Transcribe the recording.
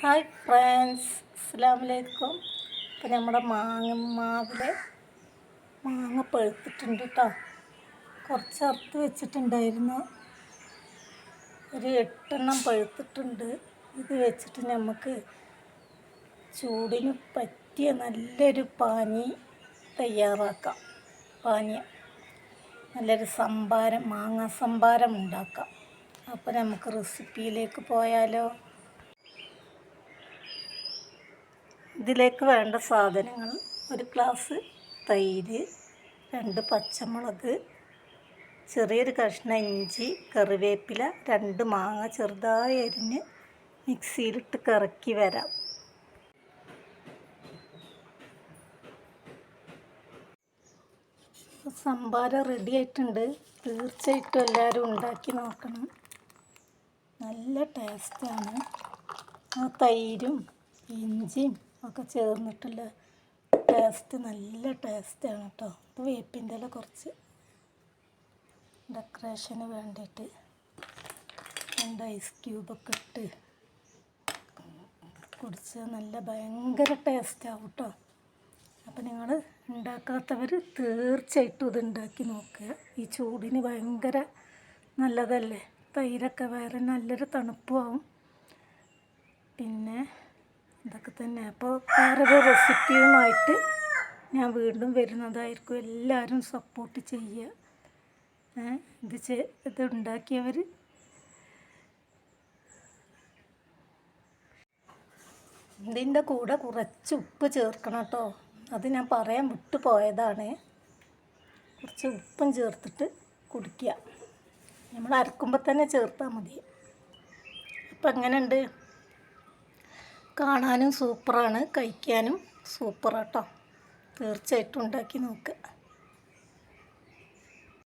Hi friends അസ്സാം വലൈക്കും ഇപ്പം നമ്മുടെ മാങ്ങ മാവിലെ മാങ്ങ പഴുത്തിട്ടുണ്ട് കേട്ടോ കുറച്ച് അറുത്ത് വെച്ചിട്ടുണ്ടായിരുന്നു. ഒരു എട്ടെണ്ണം പഴുത്തിട്ടുണ്ട്. ഇത് വെച്ചിട്ട് നമുക്ക് ചൂടിന് പറ്റിയ നല്ലൊരു പാനി തയ്യാറാക്കാം. പാനീയം. നല്ലൊരു സംഭാരം മാങ്ങ സംഭാരം ഉണ്ടാക്കാം. അപ്പോൾ നമുക്ക് റെസിപ്പിയിലേക്ക് പോയാലോ? ഇതിലേക്ക് വേണ്ട സാധനങ്ങൾ ഒരു ഗ്ലാസ് തൈര് രണ്ട് പച്ചമുളക് ചെറിയൊരു കഷ്ണം ഇഞ്ചി കറിവേപ്പില രണ്ട് മാങ്ങ ചെറുതായി അരിഞ്ഞ് മിക്സിയിലിട്ട് കറക്കി വരാം. സംഭാരം റെഡി ആയിട്ടുണ്ട്. തീർച്ചയായിട്ടും എല്ലാവരും ഉണ്ടാക്കി നോക്കണം. നല്ല ടേസ്റ്റാണ് ആ തൈരും ഇഞ്ചിയും ഒക്കെ ചേർന്നിട്ടുള്ള ടേസ്റ്റ് നല്ല ടേസ്റ്റാണ് കേട്ടോ ഇത് വേപ്പിന്റെ ഇല കുറച്ച് ഡെക്കറേഷന് വേണ്ടിയിട്ട് രണ്ട് ഐസ് ക്യൂബൊക്കെ ഇട്ട് കുടിച്ച് നല്ല ഭയങ്കര ടേസ്റ്റാവും കേട്ടോ അപ്പം നിങ്ങൾ ഉണ്ടാക്കാത്തവർ തീർച്ചയായിട്ടും ഇത് ഉണ്ടാക്കി നോക്കുക. ഈ ചൂടിന് ഭയങ്കര നല്ലതല്ലേ? തൈരൊക്കെ വേറെ നല്ലൊരു തണുപ്പുമാവും പിന്നെ ഇതൊക്കെ തന്നെ. അപ്പോൾ വേറൊരു റെസിപ്പിയുമായിട്ട് ഞാൻ വീണ്ടും വരുന്നതായിരിക്കും. എല്ലാവരും സപ്പോർട്ട് ചെയ്യുക. ഇത് ചെ ഇത് ഉണ്ടാക്കിയവർ ഇതിന്റെ കൂടെ കുറച്ച് ഉപ്പ് ചേർക്കണം കേട്ടോ. അത് ഞാൻ പറയാൻ വിട്ടു പോയതാണ്. കുറച്ച് ഉപ്പും ചേർത്തിട്ട് കുടിക്കുക. നമ്മൾ അരക്കുമ്പോൾ തന്നെ ചേർത്താൽ മതി. അപ്പം എങ്ങനെയുണ്ട്? കാണാനും സൂപ്പറാണ്. കഴിക്കാനും സൂപ്പറാട്ടോ. തീർച്ചയായിട്ടും ഉണ്ടാക്കി നോക്കുക